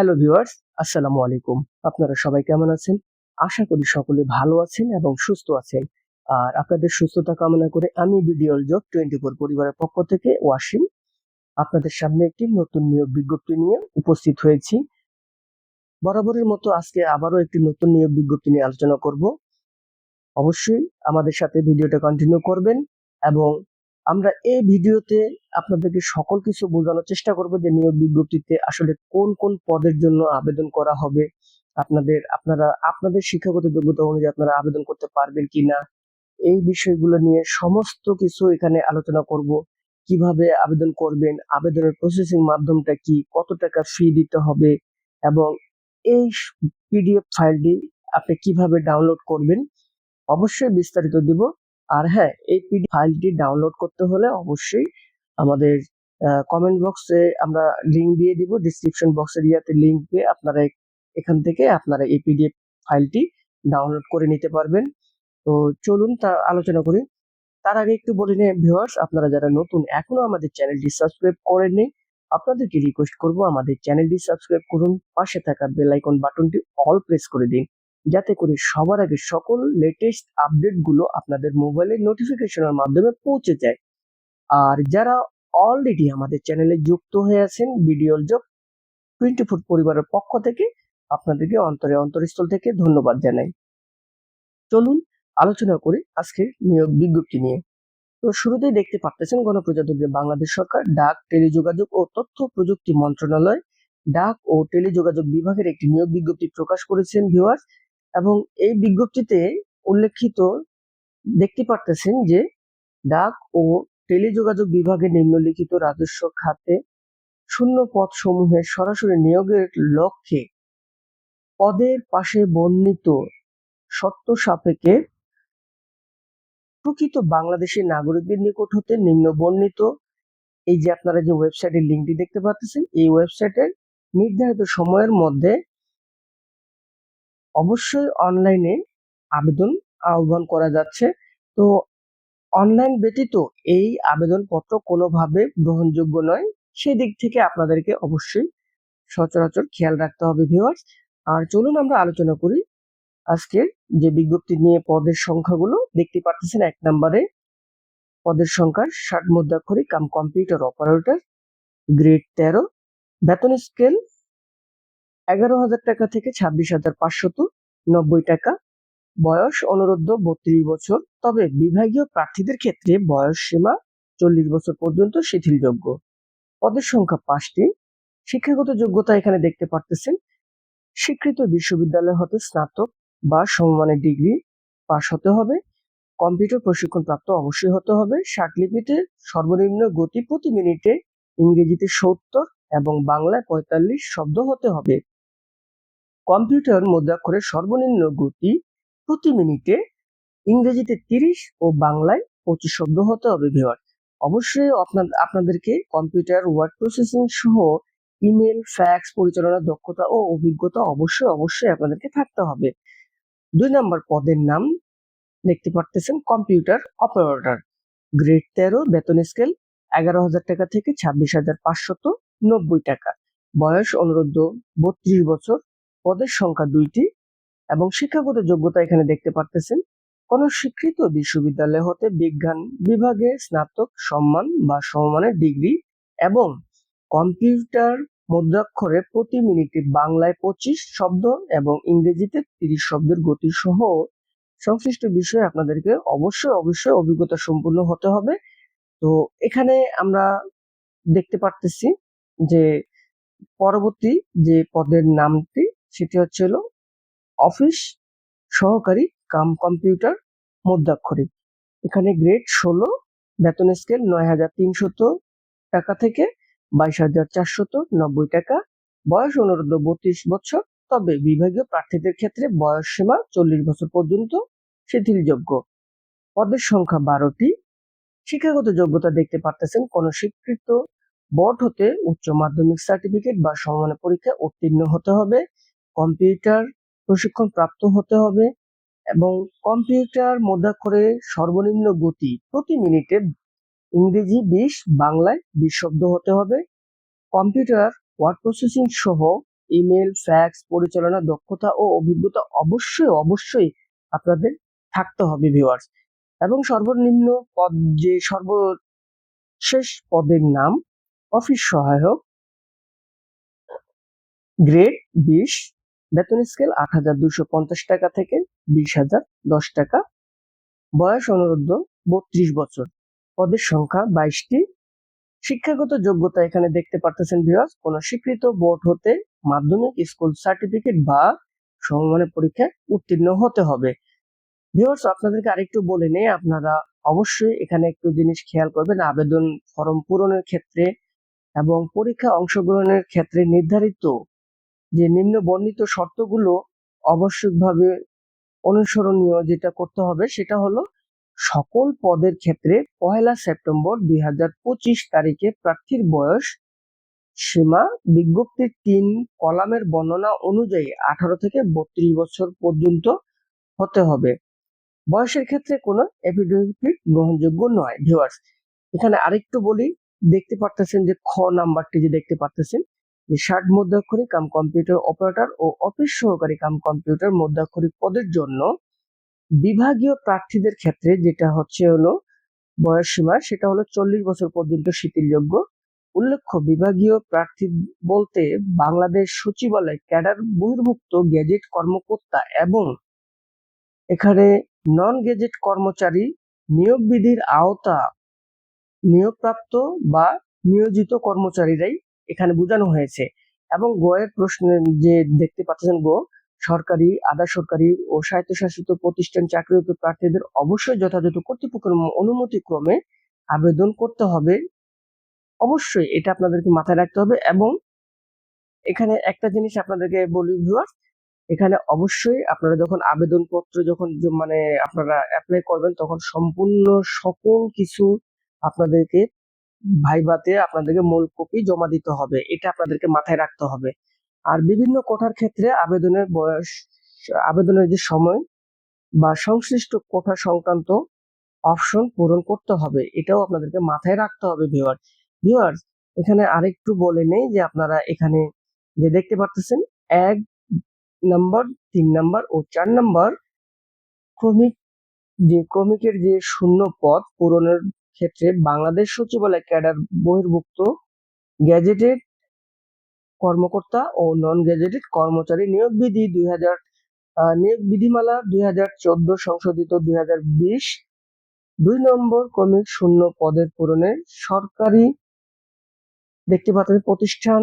Hello viewers আসসালামু আলাইকুম। আপনারা সবাই কেমন আছেন? আশা করি সকলে ভালো আছেন এবং সুস্থ আছেন। আর আপনাদের সুস্থতা কামনা করে আমি ভিডিওল জব টোয়েন্টি ফোর পরিবারের পক্ষ থেকে ওয়াসিম। আপনাদের সামনে একটি নতুন নিয়োগ বিজ্ঞপ্তি নিয়ে উপস্থিত হয়েছি। বরাবরের মতো আজকে আবারও একটি নতুন নিয়োগ বিজ্ঞপ্তি নিয়ে আলোচনা করব। অবশ্যই আমাদের সাথে ভিডিওটা কন্টিনিউ করবেন এবং আমরা এই ভিডিওতে আপনাদেরকে সকল কিছু বোঝানোর চেষ্টা করব যে নিয়োগ বিজ্ঞপ্তিতে আসলে কোন কোন পদের জন্য আবেদন করা হবে, আপনাদের, আপনারা, আপনাদের শিক্ষাগত যোগ্যতা অনুযায়ী আপনারা আবেদন করতে পারবেন কিনা, এই বিষয়গুলো নিয়ে সমস্ত কিছু এখানে আলোচনা করব। কীভাবে আবেদন করবেন, আবেদনের প্রসেসিং মাধ্যমটা কি, কত টাকা ফি দিতে হবে এবং এই পিডিএফ ফাইলটি আপনি কীভাবে ডাউনলোড করবেন, অবশ্যই বিস্তারিত দিব। আর হ্যাঁ এই পিডি ফাইলটি ডাউনলোড করতে হলে অবশ্যই আমাদের কমেন্ট বক্সে আমরা লিংক দিয়ে দিব। ডিসক্রিপশন বক্সের ইয়াতে লিংক দিয়ে আপনারা এখান থেকে আপনারা এই পিডিএফ ফাইলটি ডাউনলোড করে নিতে পারবেন। তো চলুন তা আলোচনা করি। তার আগে একটু বলে নিই ভিউয়ার্স আপনারা যারা নতুন, এখনও আমাদের চ্যানেলটি সাবস্ক্রাইব করেননি, আপনাদেরকে রিকোয়েস্ট করব আমাদের চ্যানেলটি সাবস্ক্রাইব করুন। পাশে থাকা বেল আইকন বাটনটি অল প্রেস করে দিন। যাতে করে সবার আগে সকল লেটেস্ট আপডেটগুলো আপনাদের মোবাইলের নোটিফিকেশনের মাধ্যমে পৌঁছে যায়। আর যারা অলরেডি আমাদের চ্যানেলে যুক্ত হয়ে আছেন ভিডিও জব টোয়েন্টি ফোর পরিবারের পক্ষ থেকে আপনাদেরকে অন্তরে অন্তরস্থল থেকে ধন্যবাদ জানাই। চলুন আলোচনা করি আজকের নিয়োগ বিজ্ঞপ্তি নিয়ে। তো শুরুতেই দেখতে পারতেছেন গণপ্রজাতন্ত্রী বাংলাদেশ সরকার, ডাক, টেলিযোগাযোগ ও তথ্য প্রযুক্তি মন্ত্রণালয়। ডাক ও টেলিযোগাযোগ বিভাগের একটি নিয়োগ বিজ্ঞপ্তি প্রকাশ করেছেন ভিউয়ার্স এবং এই বিজ্ঞপ্তিতে উল্লেখিত দেখতে পারতেছেন যে ডাক ও টেলিযোগাযোগ বিভাগে নিম্নলিখিত রাজস্ব খাতে শূন্য পদ সমূহের সরাসরি নিয়োগের লক্ষ্যে পদের পাশে বর্ণিত শর্ত সাপেক্ষে প্রকৃত বাংলাদেশের নাগরিকদের নিকট হতে নিম্ন বর্ণিত। এই যে আপনারা যে ওয়েবসাইটের লিঙ্কটি দেখতে পাচ্ছেন এই ওয়েবসাইটের নির্ধারিত সময়ের মধ্যে অবশ্যই অনলাইনে আবেদন, আহ্বান করা যাচ্ছে। তো অনলাইন ব্যতীত এই আবেদনপত্র কোনোভাবে গ্রহণযোগ্য নয়। সেই দিক থেকে আপনাদেরকে অবশ্যই সচরাচর খেয়াল রাখতে হবে ভিউয়ার্স আর চলুন আমরা আলোচনা করি আজকের যে বিজ্ঞপ্তি নিয়ে পদের সংখ্যাগুলো। দেখতে পাচ্ছেন এক নম্বরে পদের সংখ্যা ষাট মুদ্রাক্ষরিক কাম কম্পিউটার অপারেটর গ্রেড তেরো। বেতন স্কেল এগারো হাজার টাকা থেকে ছাব্বিশ হাজার পাঁচশত নব্বই টাকা। বয়স অনুরোধ বত্রিশ বছর। তবে বিভাগীয় প্রার্থীদের ক্ষেত্রে বয়স সীমা চল্লিশ বছর পর্যন্ত শিথিলযোগ্য। পদের সংখ্যা পাঁচটি। শিক্ষাগত যোগ্যতা এখানে দেখতে পারতেছেন। স্বীকৃত বিশ্ববিদ্যালয় হতে স্নাতক বা সমমানের ডিগ্রি পাশ হতে হবে। কম্পিউটার প্রশিক্ষণ প্রাপ্ত অবশ্যই হতে হবে। লিপিতে সর্বনিম্ন গতি প্রতি মিনিটে ইংরেজিতে সত্তর এবং বাংলায় পঁয়তাল্লিশ শব্দ হতে হবে। কম্পিউটার মুদ্রাক্ষরের সর্বনিম্ন গতি প্রতি মিনিটে ইংরেজিতে তিরিশ ও বাংলায় পঁচিশ শব্দ হতে হবে ভিওয়ার অবশ্যই আপনাদেরকে কম্পিউটার ওয়ার্ড প্রসেসিং সহ ইমেল ফ্যাক্স পরিচালনার দক্ষতা ও অভিজ্ঞতা অবশ্যই অবশ্যই আপনাদেরকে থাকতে হবে। দুই নম্বর পদের নাম দেখতে পারতেছেন, কম্পিউটার অপারেটর। গ্রেড তেরো, বেতন স্কেল এগারো হাজার টাকা থেকে ছাব্বিশ হাজার পাঁচশত নব্বই টাকা। বয়স অনুরোধ বত্রিশ বছর। পদের সংখ্যা দুইটি এবং শিক্ষাগত যোগ্যতা এখানে দেখতে পারতেছেন। কোন স্বীকৃত বিশ্ববিদ্যালয় হতে বিজ্ঞান বিভাগে স্নাতক, সম্মান বা সমমানের ডিগ্রি এবং কম্পিউটার মুদ্রাক্ষরে প্রতি মিনিটে বাংলায় পঁচিশ শব্দ এবং ইংরেজিতে তিরিশ শব্দের গতি সহ সংশ্লিষ্ট বিষয়ে আপনাদেরকে অবশ্যই অবশ্যই অভিজ্ঞতা সম্পূর্ণ হতে হবে। তো এখানে আমরা দেখতে পারতেছি যে পরবর্তী যে পদের নামটি সেটি হচ্ছে হলো অফিস সহকারী কাম কম্পিউটার মধ্যাক্ষরিক। এখানে গ্রেড ষোলো, বেতন স্কেল নয় হাজার তিনশত টাকা থেকে বাইশ হাজার চারশত নব্বই টাকা। বয়স অনুরোধ বত্রিশ বছর, তবে বিভাগীয় প্রার্থীদের ক্ষেত্রে বয়স সীমা চল্লিশ বছর পর্যন্ত শিথিলযোগ্য পদের সংখ্যা বারোটি। শিক্ষাগত যোগ্যতা দেখতে পারতেছেন কোন স্বীকৃত বোর্ড হতে উচ্চ মাধ্যমিক সার্টিফিকেট বা সমমানের পরীক্ষায় উত্তীর্ণ হতে হবে। কম্পিউটার প্রশিক্ষণ প্রাপ্ত হতে হবে এবং কম্পিউটার মধ্যাক্ষরে সর্বনিম্ন গতি প্রতি মিনিটে ইংরেজি বিশ, বাংলায় বিশ শব্দ হতে হবে। কম্পিউটার, ওয়ার্ড প্রসেসিং সহ ইমেল, ফ্যাক্স, পরিচালনা, দক্ষতা ও অভিজ্ঞতা অবশ্যই অবশ্যই আপনাদের থাকতে হবে, ভিউয়ার্স। এবং সর্বনিম্ন পদ যে সর্বশেষ পদের নাম, অফিস সহায়ক, গ্রেড বিশ বেতন স্কেল আট হাজার দুশো পঞ্চাশ টাকা থেকে বিশ হাজার দশ টাকা। বয়স অনুরোধ বত্রিশ বছর। পদের সংখ্যা বাইশটি। শিক্ষাগত যোগ্যতা এখানে দেখতে পারতেছেন ভিউয়ার্স কোন স্বীকৃত বোর্ড হতে মাধ্যমিক স্কুল সার্টিফিকেট বা সমমানের পরীক্ষায় উত্তীর্ণ হতে হবে। ভিউয়ার্স আপনাদেরকে আরেকটু বলে নেই, আপনারা অবশ্যই এখানে একটু জিনিস খেয়াল করবেন, আবেদন ফর্ম পূরণের ক্ষেত্রে এবং পরীক্ষা অংশগ্রহণের ক্ষেত্রে নির্ধারিত যে নিম্ন বর্ণিত শর্তগুলো আবশ্যকভাবে অনুসরণীয় যেটা করতে হবে সেটা হলো সকল পদের ক্ষেত্রে পহেলা সেপ্টেম্বর দুই হাজার পঁচিশ তারিখে প্রার্থীর বয়স, সীমা বিজ্ঞপ্তির তিন, কলামের বর্ণনা অনুযায়ী আঠারো থেকে বত্রিশ বছর পর্যন্ত হতে হবে। বয়সের ক্ষেত্রে কোনো এফিডেভিট গ্রহণযোগ্য নয়। ভিউয়ার্স এখানে আরেকটু বলি, দেখতে পারতেছেন যে খ নাম্বারটি যে দেখতে পারতেছেন ষাট মধ্যাক্ষরিক কাম কম্পিউটার অপারেটর ও অফিস সহকারী কাম কম্পিউটার মধ্যাক্ষরিক পদের জন্য বিভাগীয় প্রার্থীদের ক্ষেত্রে যেটা হচ্ছে হলো বয়স সীমা, সেটা হলো চল্লিশ বছর পর্যন্ত শিথিলযোগ্য। উল্লেখ্য, বিভাগীয় প্রার্থী বলতে বাংলাদেশ সচিবালয় ক্যাডার বহির্ভুক্ত গেজেট কর্মকর্তা এবং এখানে নন গেজেট কর্মচারী নিয়োগ বিধির আওতা নিয়োগপ্রাপ্ত বা নিয়োজিত কর্মচারীরাই এখানে বোঝানো হয়েছে। এবং গোয়ের প্রশ্নে যে দেখতে পাচ্ছেন গো, সরকারি, আধা সরকারি ও স্বায়ত্তশাসিত প্রতিষ্ঠান চাকরিরত প্রার্থীদের অবশ্যই যথাযথ কর্তৃপক্ষের অনুমতি ক্রমে আবেদন করতে হবে। অবশ্যই এটা আপনাদেরকে মাথায় রাখতে হবে এবং এখানে একটা জিনিস আপনাদেরকে বলি ভিউয়ার্স এখানে অবশ্যই আপনারা যখন আবেদনপত্র যখন মানে আপনারা অ্যাপ্লাই করবেন তখন সম্পূর্ণ সকল কিছু আপনাদেরকে ভাইবাতে আপনাদেরকে মূল কপি জমা দিতে হবে। এটা আপনাদেরকে মাথায় রাখতে হবে। আর বিভিন্ন কোঠার ক্ষেত্রে আবেদনের বয়স, আবেদনের যে সময় বা সংশ্লিষ্ট কোঠা সংক্রান্ত অপশন পূরণ করতে হবে। এটাও আপনাদেরকে মাথায় রাখতে হবে ভিউয়ার ভিউয়ার এখানে আরেকটু বলে নেই যে আপনারা এখানে যে দেখতে পারতেছেন, এক নাম্বার তিন নাম্বার ও চার নাম্বার ক্রমিক, যে ক্রমিকের যে শূন্য পদ পূরণের ক্ষেত্রে বাংলাদেশ সচিবালয় ক্যাডার বহির্ভুক্ত গ্যাজেটেড কর্মকর্তা ও নন গ্যাজেটেড কর্মচারী নিয়োগ বিধি দুই হাজার নিয়োগ বিধিমালা দুই হাজার চোদ্দ সংশোধিত দুই হাজার বিশ দুই নম্বর ক্রমিক শূন্য পদের পূরণে সরকারি দেখতে পাচ্ছেন প্রতিষ্ঠান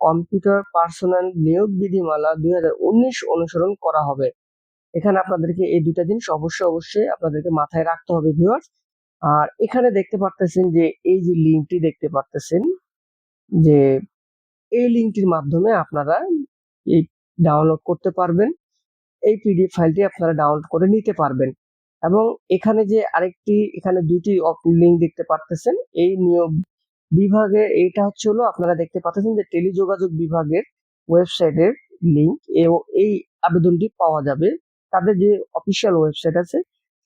কম্পিউটার পার্সোনাল নিয়োগ বিধিমালা দুই হাজার উনিশ অনুসরণ করা হবে। এখানে আপনাদেরকে এই দুটা জিনিস অবশ্যই অবশ্যই আপনাদেরকে মাথায় রাখতে হবে ভিউয়ার্স আর এখানে দেখতে পারতেছেন যে, এই যে লিঙ্কটি দেখতে পারতেছেন যে, এই লিঙ্কটির মাধ্যমে আপনারা এই ডাউনলোড করতে পারবেন। এই পিডিএফ ফাইলটি আপনারা ডাউনলোড করে নিতে পারবেন। এবং এখানে যে আরেকটি, এখানে দুটি লিঙ্ক দেখতে পারতেছেন। এই নিয়োগ বিভাগে এটা হচ্ছে হলো আপনারা দেখতে পাচ্ছেন যে, টেলিযোগাযোগ বিভাগের ওয়েবসাইটের লিঙ্ক এই আবেদনটি পাওয়া যাবে। তাদের যে অফিসিয়াল ওয়েবসাইট আছে,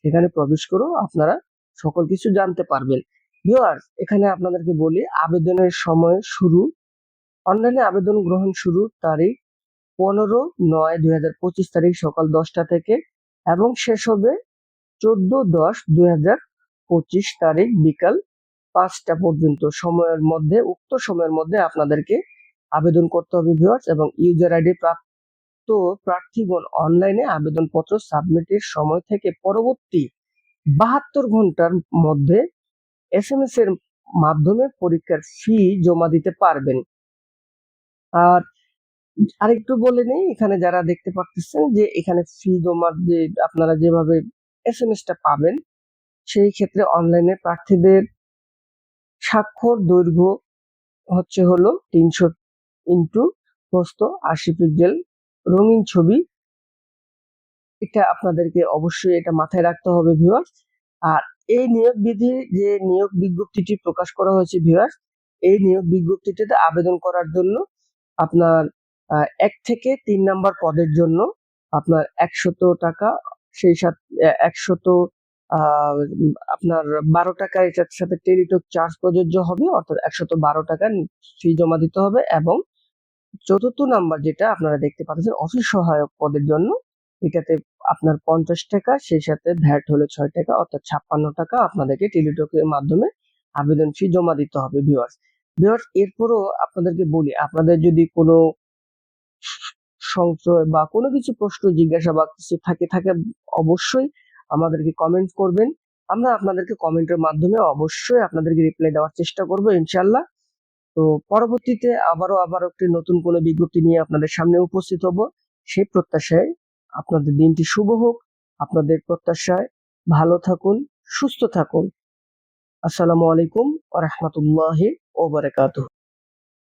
সেখানে প্রবেশ করেও আপনারা সকল কিছু জানতে পারবেন। ভিউয়ার্স এখানে আপনাদেরকে বলি, আবেদনের সময় শুরু অনলাইনে আবেদন গ্রহণ শুরু তারিখ পনেরো নয় দুই হাজার পঁচিশ তারিখ সকাল দশটা থেকে এবং শেষ হবে চোদ্দ দশ দুই হাজার পঁচিশ তারিখ বিকাল পাঁচটা পর্যন্ত। সময়ের মধ্যে, উক্ত সময়ের মধ্যে আপনাদেরকে আবেদন করতে হবে ভিউয়ার্স এবং ইউজার আইডি প্রাপ্ত প্রার্থীগণ অনলাইনে আবেদনপত্র সাবমিটের সময় থেকে পরবর্তী বাহাত্তর ঘণ্টার মধ্যে এস এম এস এর মাধ্যমে পরীক্ষার ফি জমা দিতে পারবেন। আর আরেকটু বলে নেই, এখানে যারা দেখতে পাচ্ছেন যে এখানে ফি জমার যে আপনারা যেভাবে এস এম এসটা পাবেন, সেই ক্ষেত্রে অনলাইনে প্রার্থীদের স্বাক্ষর দৈর্ঘ্য হচ্ছে হলো তিনশো ইন্টু প্রস্ত আশি পিক্সেল রঙিন ছবি এটা আপনাদেরকে অবশ্যই এটা মাথায় রাখতে হবে ভিউয়ার্স আর এই নিয়োগ বিধি, যে নিয়োগ বিজ্ঞপ্তিটি প্রকাশ করা হয়েছে ভিউয়ার্স এই নিয়োগ বিজ্ঞপ্তিটিতে আবেদন করার জন্য আপনার এক থেকে তিন নাম্বার পদের জন্য আপনার একশত টাকা, সেই সাথে একশত আপনার বারো টাকা, এটার সাথে টেলিটক চার্জ প্রযোজ্য হবে, অর্থাৎ একশত বারো টাকা ফি জমা দিতে হবে এবং চতুর্থ নাম্বার যেটা আপনারা দেখতে পাচ্ছেন অফিস সহায়ক পদের জন্য এটাতে আপনার পঞ্চাশ টাকা, সেই সাথে ভ্যাট হলো ছয় টাকা, অর্থাৎ ছাপ্পান্ন টাকা আপনাদেরকে টেলিটকের মাধ্যমে আবেদন ফি জমা দিতে হবে ভিউয়ার্স ভিউয়ার্স এরপরও আপনাদেরকে বলি, আপনাদের যদি কোনো সংশয় বা কোনো কিছু প্রশ্ন জিজ্ঞাসা বা কিছু থাকে থাকে অবশ্যই আমাদেরকে কমেন্ট করবেন। আমরা আপনাদেরকে কমেন্টের মাধ্যমে অবশ্যই আপনাদেরকে রিপ্লাই দেওয়ার চেষ্টা করব ইনশাল্লাহ তো পরবর্তীতে আবারও আবার একটি নতুন কোনো বিজ্ঞপ্তি নিয়ে আপনাদের সামনে উপস্থিত হব। সেই প্রত্যাশায় আপনাদের দিনটি শুভ হোক। আপনাদের প্রত্যাশায় ভালো থাকুন, সুস্থ থাকুন। আসসালামু আলাইকুম ওয়া রাহমাতুল্লাহি ওয়া বারাকাতুহু।